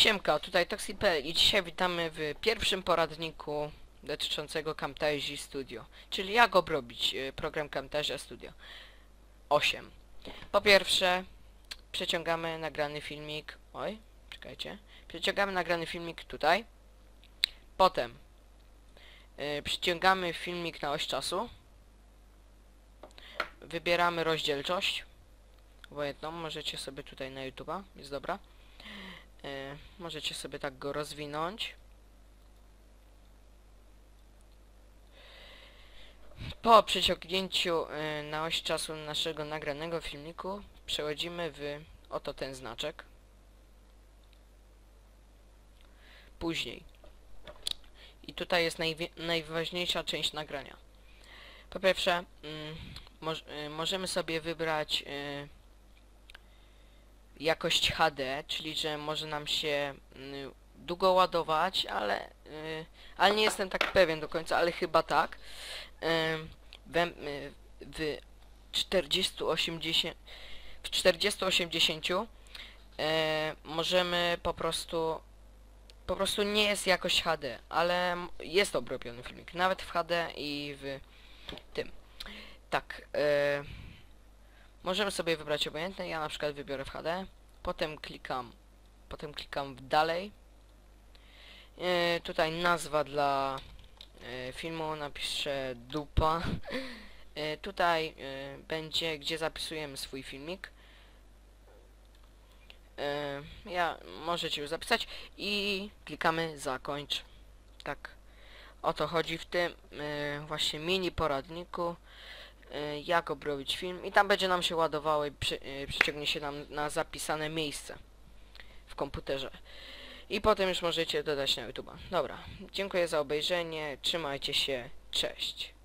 Siemka, tutaj Toxi.pl i dzisiaj witamy w pierwszym poradniku dotyczącego Camtasia Studio, czyli jak obrobić e, program Camtasia Studio? 8. Po pierwsze, przeciągamy nagrany filmik, oj, czekajcie, przeciągamy nagrany filmik tutaj, potem e, przyciągamy filmik na oś czasu, wybieramy rozdzielczość, obojętną, możecie sobie tutaj na YouTube'a, jest dobra. E, możecie sobie tak go rozwinąć. Po przeciągnięciu e, na oś czasu naszego nagranego filmiku przechodzimy w oto ten znaczek. Później. I tutaj jest najważniejsza część nagrania. Po pierwsze, mm, e, możemy sobie wybrać jakość HD, czyli że może nam się y, długo ładować, ale, y, ale nie jestem tak pewien do końca, ale chyba tak. Y, w, y, w 4080 w 4080 y, możemy po prostu po prostu nie jest jakość HD, ale jest obrobiony filmik, nawet w HD i w tym. Tak, Możemy sobie wybrać obojętne, ja na przykład wybiorę w HD, potem klikam, potem klikam w dalej. Yy, tutaj nazwa dla yy, filmu, napiszę dupa. Yy, tutaj będzie, gdzie zapisujemy swój filmik. Ja możecie już zapisać i klikamy zakończ. Tak. O to chodzi w tym właśnie mini poradniku jak obrobić film i tam będzie nam się ładowało i przy, y, przyciągnie się nam na zapisane miejsce w komputerze. I potem już możecie dodać na YouTube'a. Dobra, dziękuję za obejrzenie, trzymajcie się, cześć.